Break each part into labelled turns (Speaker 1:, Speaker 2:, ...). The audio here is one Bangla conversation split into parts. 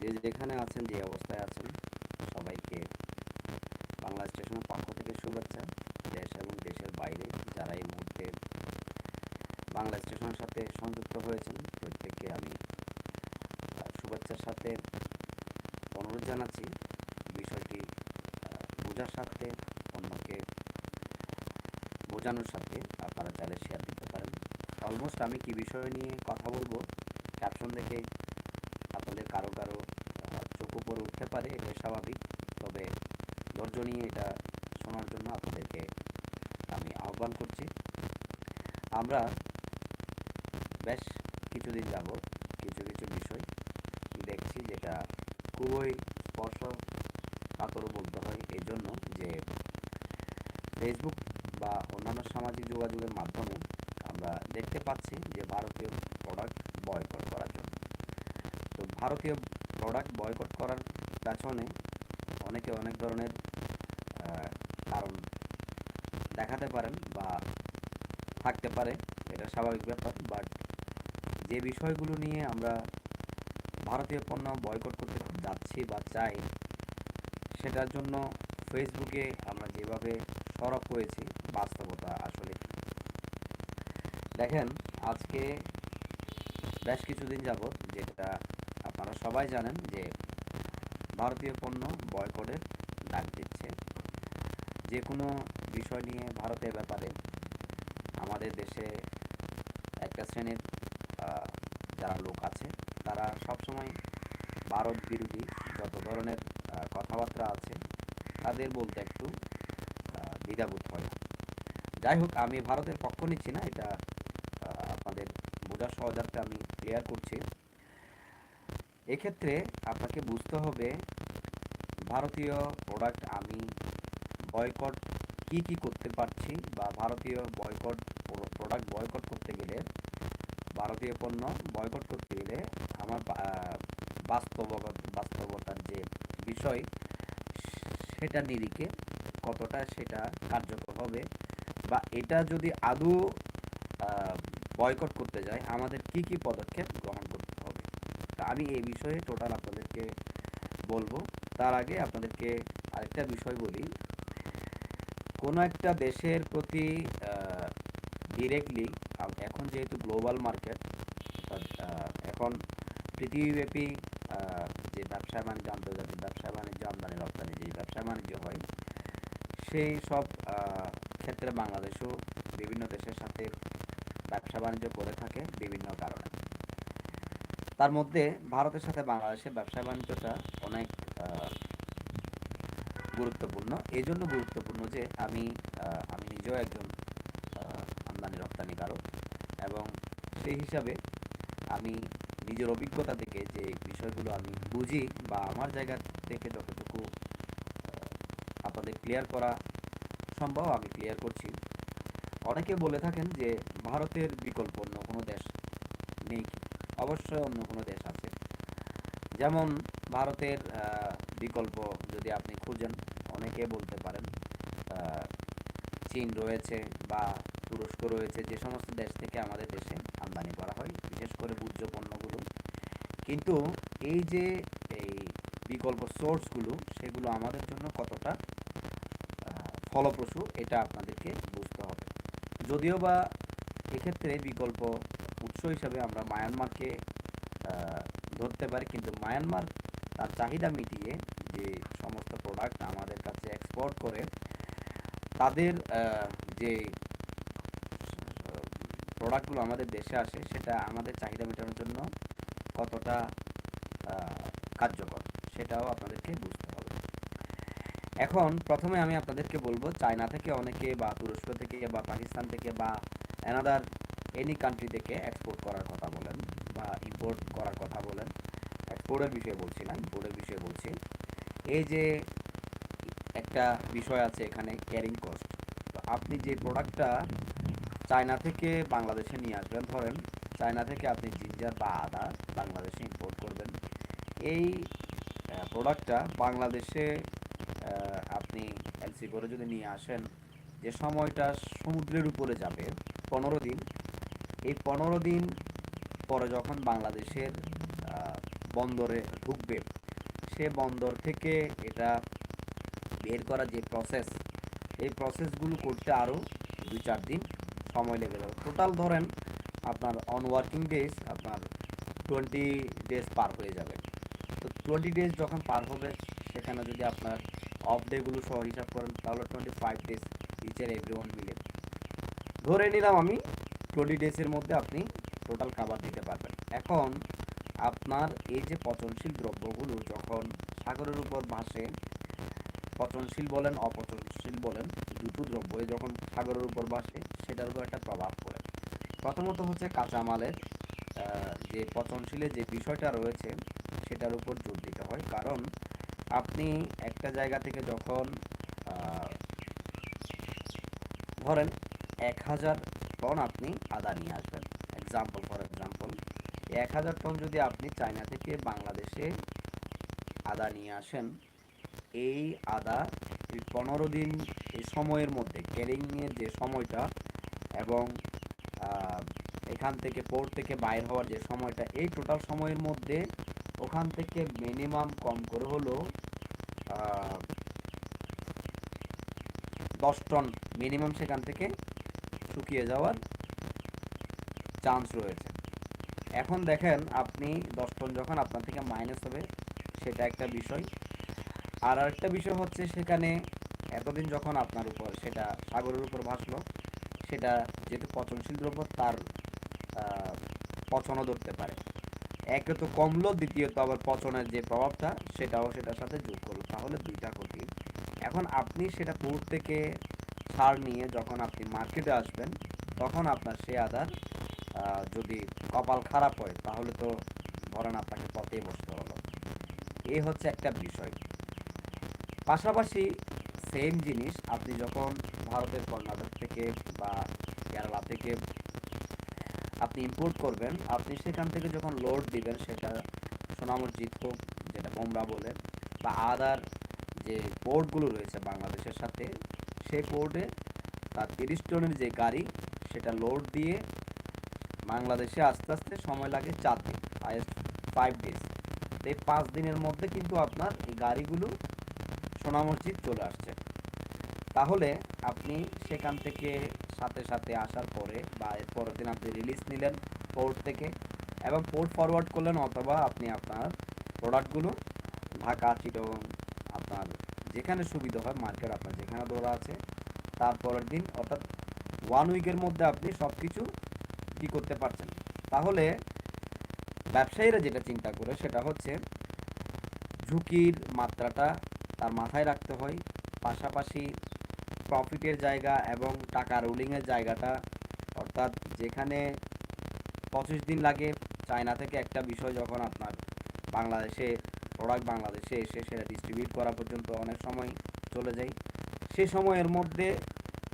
Speaker 1: যে যেখানে আছেন, যে অবস্থায় আছেন, সবাইকে বাংলা স্টেশনের পক্ষ থেকে শুভেচ্ছা। দেশ এবং দেশের বাইরে যারা এই মুহূর্তে বাংলা স্টেশনের সাথে সংযুক্ত হয়েছেন, প্রত্যেককে আমি শুভেচ্ছার সাথে অনুরোধ জানাচ্ছি বিষয়টি বোঝার সাথে অন্যকে বোঝানোর সাথে আপনারা চাইলে শেয়ার দিতে পারেন। অলমোস্ট আমি কি বিষয় নিয়ে কথা বলব ক্যাপশন দেখে আপনাদের কারও কারও উপরে উঠতে পারে এটা স্বাভাবিক। তবে ধৈর্য নিয়ে এটা শোনার জন্য আপনাদেরকে আমি আহ্বান করছি। আমরা বেশ কিছুদিন যাবৎ কিছু কিছু বিষয় দেখছি যেটা খুবই স্পর্শ কাতর বলতে হয়। এই জন্য যে ফেসবুক বা অন্যান্য সামাজিক যোগাযোগের মাধ্যমে আমরা দেখতে পাচ্ছি যে ভারতীয় প্রোডাক্ট বয়কট করার জন্য। তো ভারতীয় প্রোডাক্ট বয়কট করার পেছনে অনেকে অনেক ধরনের কারণ দেখাতে পারেন বা থাকতে পারে, এটা স্বাভাবিক ব্যাপার। বাট যে বিষয়গুলো নিয়ে আমরা ভারতীয় পণ্য বয়কট করতে যাচ্ছি বা চাই, সেটার জন্য ফেসবুকে আমরা যেভাবে সরব হয়েছি, বাস্তবতা আসলে দেখেন, আজকে বেশ কিছুদিন যাবৎ যেটা সবাই জানেন যে ভারতীয় পণ্য বয়কটের ডাক দিচ্ছে। যে কোনো বিষয় নিয়ে ভারতের ব্যাপারে আমাদের দেশে একটা শ্রেণির যারা লোক আছে, তারা সবসময় ভারত বিরোধী যত ধরনের কথাবার্তা আছে, তাদের বলতে একটু দ্বিধাবোধ হয় যাই হোক, আমি ভারতের পক্ষ নিচ্ছি না, এটা আপনাদের বোঝার সহজার্থে আমি ক্লিয়ার করছি। এক্ষেত্রে আপনাকে বুঝতে হবে ভারতীয় প্রোডাক্ট আমি বয়কট কি কি করতে পারছি বা ভারতীয় বয়কট প্রোডাক্ট বয়কট করতে গেলে, ভারতীয় পণ্য বয়কট করতে গেলে আমার বাস্তব বাস্তবতার যে বিষয়, সেটা নিরিখে কতটা সেটা কার্যকর হবে বা এটা যদি আদৌ বয়কট করতে যায়, আমাদের কি কি পদক্ষেপ গ্রহণ করতে আমি এই বিষয়ে টোটাল আপনাদেরকে বলব। তার আগে আপনাদেরকে আরেকটা বিষয় বলি। কোনো একটা দেশের প্রতি ডিরেক্টলি এখন যেহেতু গ্লোবাল মার্কেট এখন পৃথিবীব্যাপী যে ব্যবসা বাণিজ্য, আন্তর্জাতিক ব্যবসা বাণিজ্য, আমদানি, রপ্তানি যে ব্যবসা বাণিজ্য হয়, সেই সব ক্ষেত্রে বাংলাদেশও বিভিন্ন দেশের সাথে ব্যবসা বাণিজ্য করে থাকে বিভিন্ন কারণে। তার মধ্যে ভারতের সাথে বাংলাদেশের ব্যবসা বাণিজ্যটা অনেক গুরুত্বপূর্ণ এই জন্য গুরুত্বপূর্ণ যে আমি আমি নিজেও একজন আমদানি রপ্তানিকারক এবং সেই হিসাবে আমি নিজের অভিজ্ঞতা থেকে যে বিষয়গুলো আমি বুঝি বা আমার জায়গা থেকে যতটুকু আপনাদের ক্লিয়ার করা সম্ভব, আমি ক্লিয়ার করছি অনেকে বলে থাকেন যে ভারতের বিকল্প অন্য কোনো দেশ নেই কি? অবশ্যই অন্য কোনো দেশ আছে। যেমন ভারতের বিকল্প যদি আপনি খুঁজেন, অনেকে বলতে পারেন চীন রয়েছে বা তুরস্ক রয়েছে, যে সমস্ত দেশ থেকে আমাদের দেশে আমদানি করা হয়, বিশেষ করে ভোজ্য পণ্যগুলো। কিন্তু এই যে এই বিকল্প সোর্সগুলো, সেগুলো আমাদের জন্য কতটা ফলপ্রসূ, এটা আপনাদেরকে বুঝতে হবে। যদিও বা এক্ষেত্রে বিকল্প উৎস হিসাবে আমরা মায়ানমারকে ধরতে পারি। কিন্তু মায়ানমার তার চাহিদা মিটিয়ে যে সমস্ত প্রোডাক্ট আমাদের কাছে এক্সপোর্ট করে, তাদের যে প্রোডাক্টগুলো আমাদের দেশে আসে, সেটা আমাদের চাহিদা মেটানোর জন্য কতটা কার্যকর, সেটাও আপনাদেরকে বুঝতে হবে। এখন প্রথমে আমি আপনাদেরকে বলব, চায়না থেকে অনেকে বা তুরস্ক থেকে বা পাকিস্তান থেকে বা অ্যানাদার এনি কান্ট্রি থেকে এক্সপোর্ট করার কথা বলেন বা ইম্পোর্ট করার কথা বলেন এক্সপোর্টের বিষয়ে বলছি না ইম্পোর্টের বিষয়ে বলছি। এই যে একটা বিষয় আছে এখানে ক্যারিং কস্ট তো আপনি যে প্রোডাক্টটা চায়না থেকে বাংলাদেশে নিয়ে আসবেন, ধরেন চায়না থেকে আপনি জিঞ্জার বা আদা বাংলাদেশে ইম্পোর্ট করবেন। এই প্রোডাক্টটা বাংলাদেশে আপনি এলসি করে যদি নিয়ে আসেন, যে সময়টা সমুদ্রের উপরে যাবে, পনেরো দিন এই পনেরো দিন পরে যখন বাংলাদেশের বন্দরে ঢুকবে, সে বন্দর থেকে এটা বের করা যে প্রসেস এই প্রসেসগুলো করতে আরও দুই চার দিন সময় লেগে যাবে। টোটাল ধরেন আপনার অন ওয়ার্কিং ডেজ আপনার টোয়েন্টি ডেজ পার হয়ে যাবে। তো টোয়েন্টি ডেজ যখন পার হবে, সেখানে যদি আপনার অফ ডেগুলো সহ হিসাব করেন, তাহলে টোয়েন্টি ফাইভ ডেজ ইচের এভরি ওয়ান মিলে। ধরে নিলাম আমি টোয়েন্টি ডেজের মধ্যে আপনি টোটাল খাবার দিতে পারবেন। এখন আপনার এই যে পচনশীল দ্রব্যগুলো যখন সাগরের উপর ভাসে, পচনশীল বলেন, অপচনশীল বলেন, দুটো দ্রব্যই যখন সাগরের উপর ভাসে, সেটার উপর একটা প্রভাব পড়ে। প্রথমত হচ্ছে কাঁচামালের যে পচনশীলের যে বিষয়টা রয়েছে, সেটার উপর জোর দিতে হয়। কারণ আপনি একটা জায়গা থেকে যখন ধরেন এক হাজার টন আপনি আদা নিয়ে আসবেন। এক্সাম্পল ফর এক্সাম্পল এক হাজার টন যদি আপনি চায়না থেকে বাংলাদেশে আদা নিয়ে আসেন, এই আদা পনেরো দিন এই সময়ের মধ্যে ক্যারিংয়ের যে সময়টা এবং এখান থেকে পোর্ট থেকে বাইর হওয়ার যে সময়টা, এই টোটাল সময়ের মধ্যে ওখান থেকে মিনিমাম কম করে হলো দশ টন মিনিমাম সেখান থেকে শুকিয়ে যাওয়ার চান্স রয়েছে। এখন দেখেন আপনি দশ টন যখন আপনার থেকে মাইনাস হবে, সেটা একটা বিষয়। আর আরেকটা বিষয় হচ্ছে সেখানে এতদিন যখন আপনার উপর সেটা সাগরের উপর ভাসলো, সেটা যেহেতু পচনশীল দ্রব্য, তার পচনও ধরতে পারে। একে তো কমলো, দ্বিতীয়ত আবার পচনের যে প্রভাবটা, সেটাও সেটার সাথে যোগ করল। তাহলে দুইটা ক্ষতি। এখন আপনি সেটা পোর্ট থেকে সার নিয়ে যখন আপনি মার্কেটে আসবেন, তখন আপনার সে আদার যদি কপাল খারাপ হয়, তাহলে তো ধরেন আপনাকে পথেই বসতে হলো। এই হচ্ছে একটা বিষয়। পাশাপাশি সেম জিনিস, আপনি যখন ভারতের কর্ণাটক থেকে বা কেরালা থেকে আপনি ইম্পোর্ট করবেন, আপনি সেখান থেকে যখন লোড দিবেন, সেটা সোনামসজিদ হোক, যেটা বোমরা বলে, বা আদার যে পোর্টগুলো রয়েছে বাংলাদেশের সাথে সেই পোর্টে তার তিরিশ টনের যে গাড়ি, সেটা লোড দিয়ে বাংলাদেশে আস্তে আস্তে সময় লাগে চার দিন হাইয়েস্ট ফাইভ ডেজ এই পাঁচ দিনের মধ্যে কিন্তু আপনার এই গাড়িগুলো সোনা মসজিদ চলে আসছে। তাহলে আপনি সেখান থেকে সাথে সাথে আসার পরে বা এর পরের দিন আপনি রিলিজ নিলেন পোর্ট থেকে এবং পোর্ট ফরওয়ার্ড করলেন অথবা আপনি আপনার প্রোডাক্টগুলো ঢাকা চিটগং আপনার যেখানে সুবিধা হয় মার্কেট আপনার যেখানে দৌড়া আছে, তারপরের দিন অর্থাৎ ওয়ান উইকের মধ্যে আপনি সব কিছু কী করতে পারছেন। তাহলে ব্যবসায়ীরা যেটা চিন্তা করে সেটা হচ্ছে ঝুঁকির মাত্রাটা তার মাথায় রাখতে হয়। পাশাপাশি প্রফিটের জায়গা এবং টাকা রুলিংয়ের জায়গাটা, অর্থাৎ যেখানে পঁচিশ দিন লাগে, চায়না থেকে একটা বিষয় যখন আপনার বাংলাদেশে প্রোডাক্ট বাংলাদেশে এসে সেটা ডিস্ট্রিবিউট করা পর্যন্ত অনেক সময় চলে যায়। সে সময়ের মধ্যে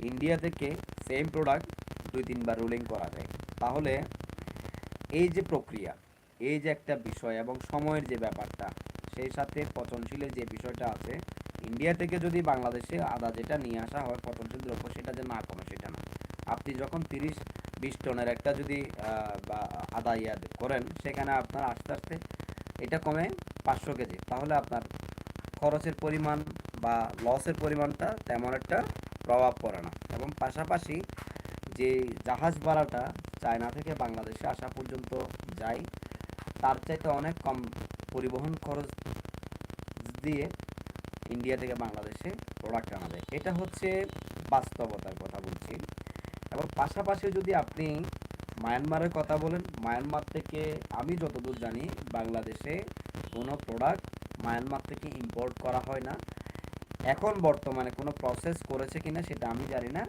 Speaker 1: ইন্ডিয়া থেকে সেম প্রোডাক্ট দুই, তিনবার রুলিং করা যায়। তাহলে এই যে প্রক্রিয়া, এই যে একটা বিষয় এবং সময়ের যে ব্যাপারটা, সেই সাথে পচনশীলের যে বিষয়টা আছে ইন্ডিয়া থেকে যদি বাংলাদেশে আদা যেটা নিয়ে আসা হয়, পচনশীল দ্রব্য, সেটা যে না কমে, সেটা না। আপনি যখন তিরিশ, বিশ টনের একটা যদি আদা ইয়া করেন, সেখানে আপনার আস্তে আস্তে এটা কমে পাঁচশো কেজি। তাহলে আপনার খরচের পরিমাণ বা লসের পরিমাণটা তেমন একটা প্রভাব পড়ে না। এবং পাশাপাশি যে জাহাজ ভাড়াটা চায়না থেকে বাংলাদেশে আসা পর্যন্ত যায়, তার চাইতে অনেক কম পরিবহন খরচ দিয়ে ইন্ডিয়া থেকে বাংলাদেশে প্রোডাক্ট আনা যায়। এটা হচ্ছে বাস্তবতার কথা বলছি। এবং পাশাপাশি যদি আপনি মায়ানমারের কথা বলেন, মায়ানমার থেকে আমি যতদূর জানি বাংলাদেশে কোনো প্রোডাক্ট মায়ানমার থেকে ইম্পোর্ট করা হয় না। এখন বর্তমানে কোনো প্রসেস করেছে কিনা সেটা আমি জানি না।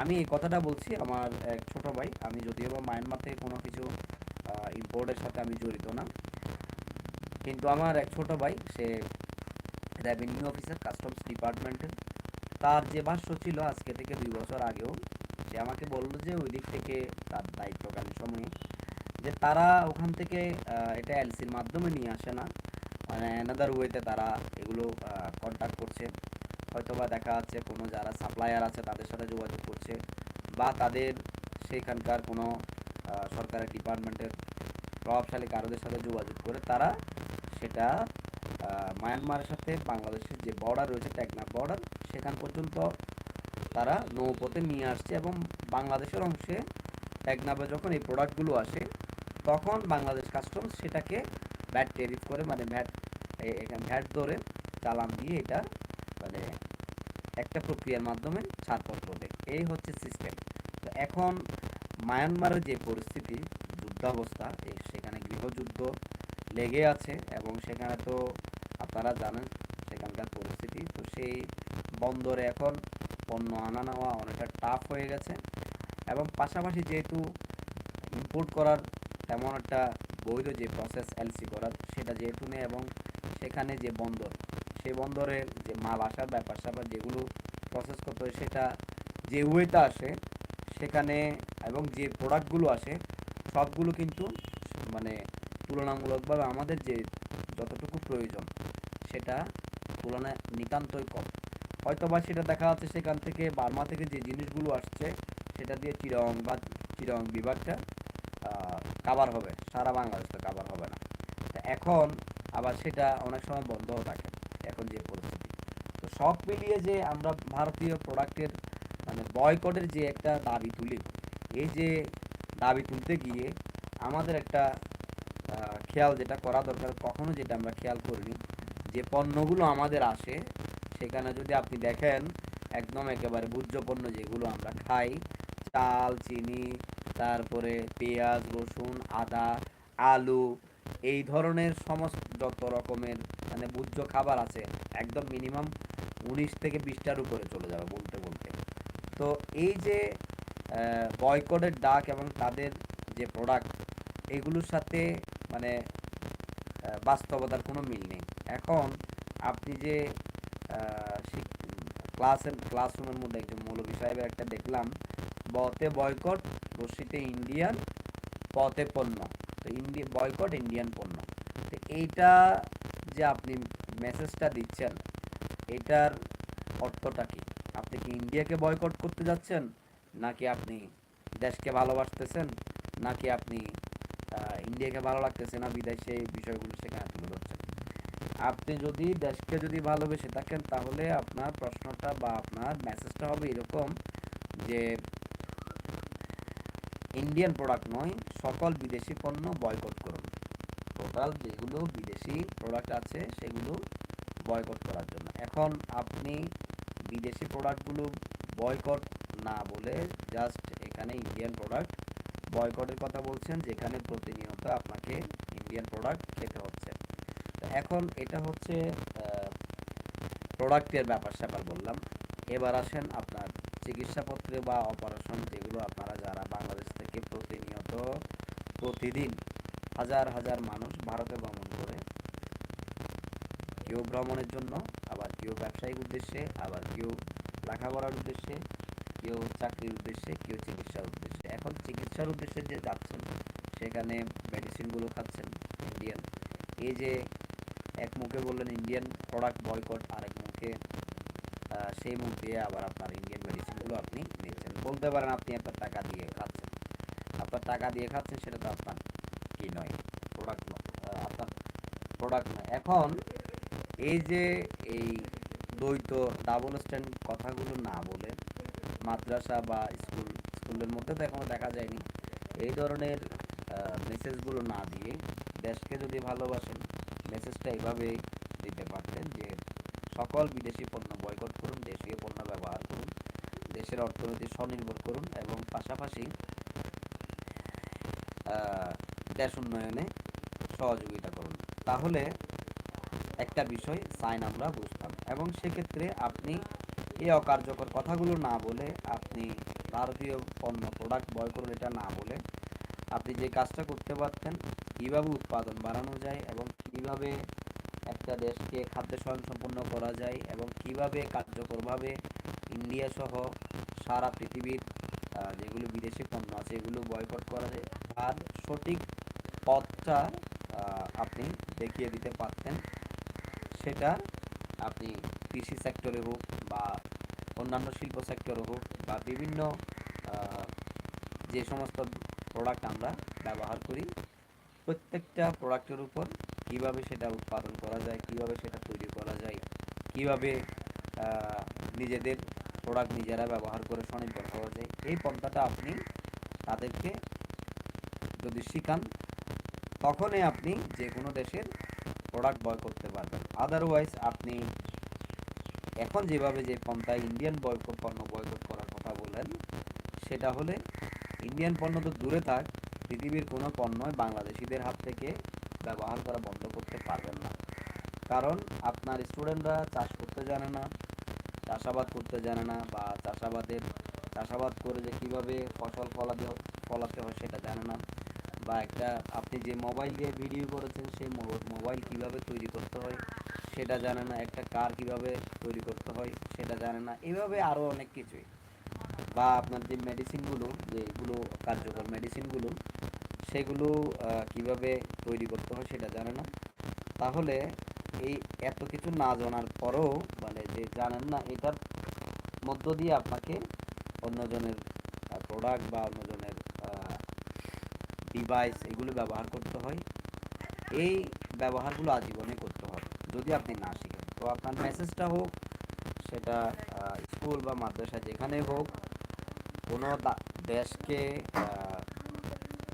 Speaker 1: আমি এই কথাটা বলছি আমার এক ছোট ভাই, আমি যদিও বা মায়ানমার থেকে কোনো কিছু ইম্পোর্টের সাথে আমি জড়িত না। কিন্তু আমার এক ছোট ভাই, সে রেভিনিউ অফিসার কাস্টমস ডিপার্টমেন্টের তার যে ভাষ্য ছিল আজকে থেকে দুই বছর আগেও সে আমাকে বলল যে ওই দিক থেকে তার দায়িত্বকালীন সময়ে যে তারা ওখান থেকে এটা এলসির মাধ্যমে নিয়ে আসে না। মানে অ্যানাদার ওয়েতে তারা এগুলো কন্ট্যাক্ট করছে। হয়তোবা দেখা যাচ্ছে কোনো যারা সাপ্লায়ার আছে তাদের সাথে যোগাযোগ করছে বা তাদের সেখানকার কোনো আহ, সরকারি ডিপার্টমেন্টের প্রভাবশালী কারোদের সাথে যোগাযোগ করে তারা সেটা মায়ানমারের সাথে বাংলাদেশের যে বর্ডার রয়েছে টেকনাফ বর্ডার সেখান পর্যন্ত তারা নৌপথে নিয়ে আসছে এবং বাংলাদেশের অংশে এক টেকনাফে যখন এই প্রোডাক্টগুলো আসে, তখন বাংলাদেশ কাস্টমস সেটাকে ভ্যাট টেরিফ করে মানে ভ্যাট এখানে ভ্যাট ধরে চালান দিয়ে এটা মানে একটা প্রক্রিয়ার মাধ্যমে ছাড়পত্র দেয়। এই হচ্ছে সিস্টেম তো এখন মায়ানমারের যে পরিস্থিতি, যুদ্ধাবস্থা সেখানে গৃহযুদ্ধ লেগে আছে এবং সেখানে তো আপনারা জানেন সেখানকার পরিস্থিতি। তো সেই বন্দরে এখন পণ্য আনা নেওয়া অনেকটা টাফ হয়ে গেছে। এবং পাশাপাশি যেহেতু ইম্পোর্ট করার তেমন একটা বৈধ যে প্রসেস এলসি করার, সেটা যেহেতু নেই এবং সেখানে যে বন্দর সেই বন্দরের যে মাল আসার ব্যাপার স্যাপার যেগুলো প্রসেস করতে হয়, সেটা যে ওয়েতে আসে, সেখানে এবং যে প্রোডাক্টগুলো আসে, সবগুলো কিন্তু মানে তুলনামূলকভাবে আমাদের যে যতটুকু প্রয়োজন, সেটা তুলনায় নিতান্তই কম। হয়তো বা সেটা দেখা যাচ্ছে সেখান থেকে বার্মা থেকে যে জিনিসগুলো আসছে, সেটা দিয়ে চিরং বা চিরং বিভাগটা কাবার হবে। সারা বাংলাদেশ তো কাভার হবে না। এখন আবার সেটা অনেক সময় বন্ধও থাকে, এখন যে পরিস্থিতি। তো সব মিলিয়ে যে আমরা ভারতীয় প্রোডাক্টের মানে বয়কটের যে একটা দাবি তুলি, এই যে দাবি তুলতে গিয়ে আমাদের একটা খেয়াল যেটা করা দরকার, কখনো যেটা আমরা খেয়াল করিনি, যে পণ্যগুলো আমাদের আসে সেখানে যদি আপনি দেখেন একদম একেবারে ভোজ্য পণ্য যেগুলো আমরা খাই, চাল, চিনি, তারপরে পেঁয়াজ, রসুন, আদা, আলু, এই ধরনের সমস্ত যত রকমের মানে ভোজ্য খাবার আছে, একদম মিনিমাম উনিশ থেকে বিশটার উপরে চলে যাবে বলতে বলতে। তো এই যে বয়কটের ডাক এবং তাদের যে প্রোডাক্ট এগুলোর সাথে মানে বাস্তবতার কোনো মিল নেই। এখন আপনি যে ক্লাসের, ক্লাসরুমের মধ্যে একজন মৌলভী সাহেবের একটা দেখলাম বতে বয়কট, রশিতে ইন্ডিয়ান, পথে পণ্য। তো ইন্ডিয়া বয়কট, ইন্ডিয়ান পণ্য। তো এইটা যে আপনি মেসেজটা দিচ্ছেন, এটার অর্থটা কি? আপনি কি ইন্ডিয়াকে বয়কট করতে যাচ্ছেন, নাকি আপনি দেশকে ভালোবাসতেছেন, নাকি আপনি ইন্ডিয়াকে ভালো লাগতেছে না, বিদেশে বিষয়গুলো সেখানে তুলে ধরছেন আপনি যদি দেশকে যদি ভালোবেসে থাকেন, তাহলে আপনার প্রশ্নটা বা আপনার মেসেজটা হবে এরকম যে ইন্ডিয়ান প্রোডাক্ট নয়, সকল বিদেশি পণ্য বয়কট করুন। টোটাল যেগুলো বিদেশি প্রোডাক্ট আছে, সেগুলো বয়কট করার জন্য। এখন আপনি বিদেশি প্রোডাক্টগুলো বয়কট না বলে জাস্ট এখানে ইন্ডিয়ান প্রোডাক্ট বয়কটের কথা বলছেন, যেখানে প্রতিনিয়ত আপনাকে ইন্ডিয়ান প্রোডাক্ট খেতে তো এখন এটা হচ্ছে প্রোডাক্টের ব্যাপার স্যাপার বললাম। এবার আসেন আপনার চিকিৎসাপত্রে বা অপারেশন যেগুলো আপনারা যারা বাংলাদেশ থেকে প্রতিনিয়ত, প্রতিদিন হাজার হাজার মানুষ ভারতে ভ্রমণ করে কেউ ভ্রমণের জন্য, আবার কেউ ব্যবসায়িক উদ্দেশ্যে, আবার কেউ লেখাপড়ার উদ্দেশ্যে কেউ চাকরির উদ্দেশ্যে কেউ চিকিৎসার উদ্দেশ্যে। এখন চিকিৎসার উদ্দেশ্যে যে যাচ্ছেন, সেখানে মেডিসিনগুলো খাচ্ছেন ইন্ডিয়ান এই যে এক মুখে বললেন ইন্ডিয়ান প্রোডাক্ট বয়কট আর এক মুখে সেই মুখ দিয়ে আবার আপনার ইন্ডিয়ান মেডিসিনগুলো আপনি নিচ্ছেন। বলতে পারেন আপনি আপনার টাকা দিয়ে খাচ্ছেন। আপনার টাকা দিয়ে খাচ্ছেন সেটা তো আপনার কি নয় প্রোডাক্ট আপনার প্রোডাক্ট নয়। এখন এই যে এই দ্বৈত ডাবল স্ট্যান্ড কথাগুলো না বলে মাদ্রাসা বা স্কুল, স্কুলের মধ্যে তো এখনও দেখা যায়নি। এই ধরনের মেসেজগুলো না দিয়ে দেশকে যদি ভালোবাসেন মেসেজটা এইভাবেই দিতে পারতেন যে, সকল বিদেশি পণ্য বয়কট করুন, দেশীয় পণ্য ব্যবহার করুন, দেশের অর্থনীতি স্বনির্ভর করুন এবং পাশাপাশি দেশ উন্নয়নে সহযোগিতা করুন। তাহলে একটা বিষয় সাইন আমরা বুঝতাম এবং সেক্ষেত্রে আপনি এই অকার্যকর কথাগুলো না বলে, আপনি ভারতীয় পণ্য প্রোডাক্ট বয় করুন এটা না বলে, আপনি যে কাজটা করতে পারতেন, কীভাবে উৎপাদন বাড়ানো যায় এবং কীভাবে একটা দেশকে খাদ্য স্বয়ং স্বয়ংসম্পন্ন করা যায় এবং কীভাবে কার্যকরভাবে ইন্ডিয়া সহ সারা পৃথিবীর যেগুলো বিদেশি পণ্য আছে এগুলো বয়কট করা যায়। তার সঠিক পথটা আপনি দেখিয়ে দিতে পারতেন। সেটা আপনি কৃষি সেক্টরে হোক বা অন্যান্য শিল্প সেক্টরে হোক বা বিভিন্ন যে সমস্ত প্রোডাক্ট আমরা ব্যবহার করি, প্রত্যেকটা প্রোডাক্টের উপর কীভাবে সেটা উৎপাদন করা যায়, কীভাবে সেটা তৈরি করা যায়, কীভাবে নিজেদের প্রোডাক্ট নিজেরা ব্যবহার করে স্বনির্ভর হওয়া যায়, এই পন্থাটা আপনি তাদেরকে যদি শিখান, তখনই আপনি যে কোনো দেশের প্রোডাক্ট বয় করতে পারবেন। আদারওয়াইজ আপনি এখন যেভাবে যে পন্থায় ইন্ডিয়ান বয়কট পণ্য বয়কট করার কথা বলেন সেটা হলে ইন্ডিয়ান পণ্য তো দূরে থাক, পৃথিবীর কোনো পণ্যই বাংলাদেশিদের হাত থেকে ব্যবহার করা বন্ধ করতে পারবেন না। কারণ আপনার স্টুডেন্টরা চাষ করতে জানে না, চাষাবাদ করতে জানে না বা চাষাবাদের, চাষাবাদ করে যে কীভাবে ফসল ফলাতে ফলাতে হয় সেটা জানে না। বা একটা আপনি যে মোবাইল দিয়ে ভিডিও করেছেন, সেই মোবাইল কীভাবে তৈরি করতে হয় সেটা জানে না, একটা কার কীভাবে তৈরি করতে হয় সেটা জানে না, এভাবে আরও অনেক কিছুই। বা আপনার যে মেডিসিনগুলো যেগুলো কার্যকর মেডিসিনগুলো সেগুলো কীভাবে তৈরি করতে হয় সেটা জানে না। তাহলে এই এত কিছু না জানার পরেও মানে যে জানেন না, এটার মধ্য দিয়ে আপনাকে অন্যজনের প্রোডাক্ট বা অন্যজনের ডিভাইস এগুলো ব্যবহার করতে হয়। এই ব্যবহারগুলো আজীবনে করতে হবে, যদি আপনি না শিখেন। তো আপনার মেসেজটা হোক, সেটা স্কুল বা মাদ্রাসা যেখানে হোক, কোনো দেশকে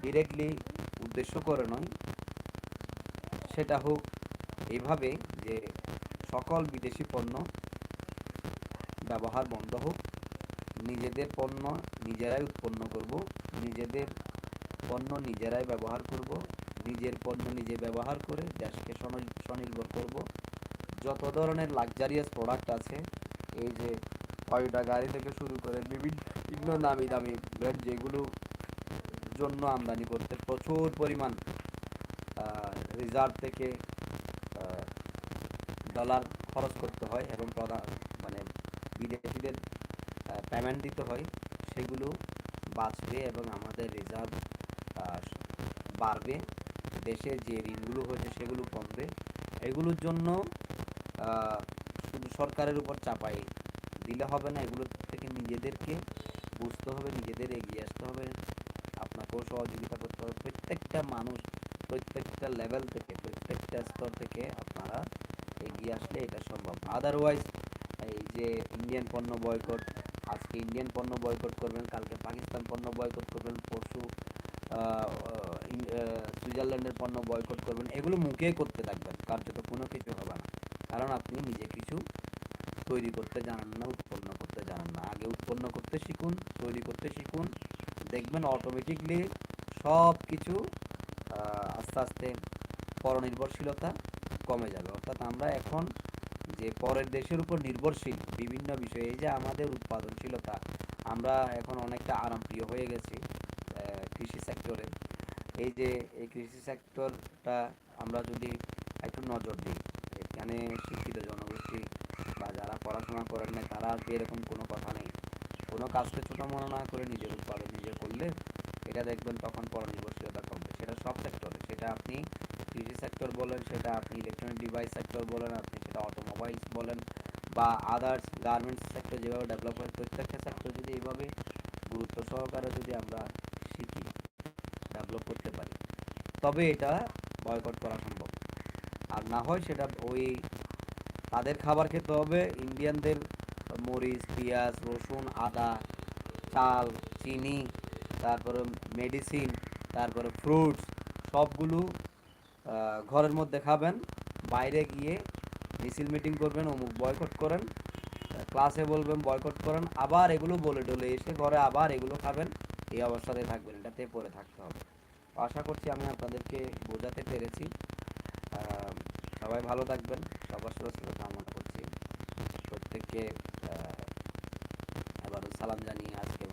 Speaker 1: ডিরেক্টলি উদ্দেশ্য করে নয়। সেটা হোক এইভাবে যে সকল বিদেশি পণ্য ব্যবহার বন্ধ হোক, নিজেদের পণ্য নিজেরাই উৎপন্ন করব, নিজেদের পণ্য নিজেরাই ব্যবহার করব, নিজের পণ্য নিজে ব্যবহার করে দেশকে স্বনি- স্বনির্ভর করব। যত ধরনের লাক্সারিয়াস প্রোডাক্ট আছে, এই যে টয়োটা গাড়ি থেকে শুরু করে বিভিন্ন নামি দামি ব্র্যান্ড যেগুলো জন্য আমদানি করতে প্রচুর পরিমাণ রিজার্ভ থেকে ডলার খরচ করতে হয় এবং প্রধান মানে বিদেশিদের পেমেন্ট দিতে হয়। সেগুলো বাঁচবে এবং আমাদের রিজার্ভ বাড়বে। দেশে যে ঋণগুলো হয়েছে সেগুলো কমবে। এগুলোর জন্য শুধু সরকারের উপর চাপাই দিলে হবে না। এগুলো থেকে নিজেদেরকে বুঝতে হবে, নিজেদের এগিয়ে আসতে হবে। আপনাকেও সহযোগিতা করতে হবে। প্রত্যেকটা মানুষ, প্রত্যেকটা লেভেল থেকে, প্রত্যেকটা স্তর থেকে আপনারা এগিয়ে আসলে এটা সম্ভব। আদারওয়াইজ এই যে ইন্ডিয়ান পণ্য বয়কট আজকে ইন্ডিয়ান পণ্য বয়কট করবেন, কালকে পাকিস্তান পণ্য বয়কট করবেন, পরশু সুইজারল্যান্ডের পণ্য বয়কট করবেন, এগুলো মুখে করতে থাকবেন, কার্যত কোনো কিছু হবে না। কারণ আপনি নিজে কিছু তৈরি করতে জানেন না, উৎপন্ন করতে জানেন না। আগে উৎপন্ন করতে শিখুন, তৈরি করতে শিখুন দেখবেন অটোমেটিকলি সব কিছু আস্তে আস্তে পরনির্ভরশীলতা কমে যাবে। অর্থাৎ আমরা এখন যে পরের দেশের উপর নির্ভরশীল, বিভিন্ন বিষয়ে এই যে আমাদের উৎপাদনশীলতা, আমরা এখন অনেকটা আরামপ্রিয় হয়ে গেছি কৃষি সেক্টরে এই যে, এই কৃষি সেক্টরটা আমরা যদি একটু নজর দিই, এখানে শিক্ষিত জনগোষ্ঠী বা যারা পড়াশোনা করেন না তারা এরকম কোনো কথা নেই। কোনো কাজকে ছোট মনে না করে নিজের উৎপাদন নিজে করলে এটা দেখবেন তখন পরনির্ভরশীলতা কমবে। সেটা সব সেক্টরে সেটা আপনি কৃষি সেক্টর বলেন, সেটা আপনি ইলেকট্রনিক ডিভাইস সেক্টর বলেন, আপনি সেটা অটোমোবাইলস বলেন বা আদার্স গার্মেন্টস সেক্টর যেভাবে ডেভেলপ হয়, প্রত্যেকটা সেক্টর যদি এইভাবে গুরুত্ব সহকারে যদি আমরা শিখি ডেভেলপ করতে পারি, তবে এটা বয়কট করা সম্ভব। আর না হয় সেটা ওই তাদের খাবার খেতে হবে ইন্ডিয়ানদের মরিচ, পেঁয়াজ, রসুন, আদা, চাল, চিনি তারপরে মেডিসিন তারপরে ফ্রুটস সবগুলো ঘরের মধ্যে খাবেন। বাইরে গিয়ে মিছিল মিটিং করবেন অমুক বয়কট করেন ক্লাসে বলবেন বয়কট করেন আবার এগুলো বলে টলে এসে ঘরে আবার এগুলো খাবেন। এই অবস্থাতে থাকবেন এটাতে পরে থাকতে হবে। আশা করছি আমি আপনাদেরকে বোঝাতে পেরেছি। সবাই ভালো থাকবেন সবার সুস্থতা কামনা করছি। প্রত্যেককে আহ, আবারও সালাম জানিয়ে আজকের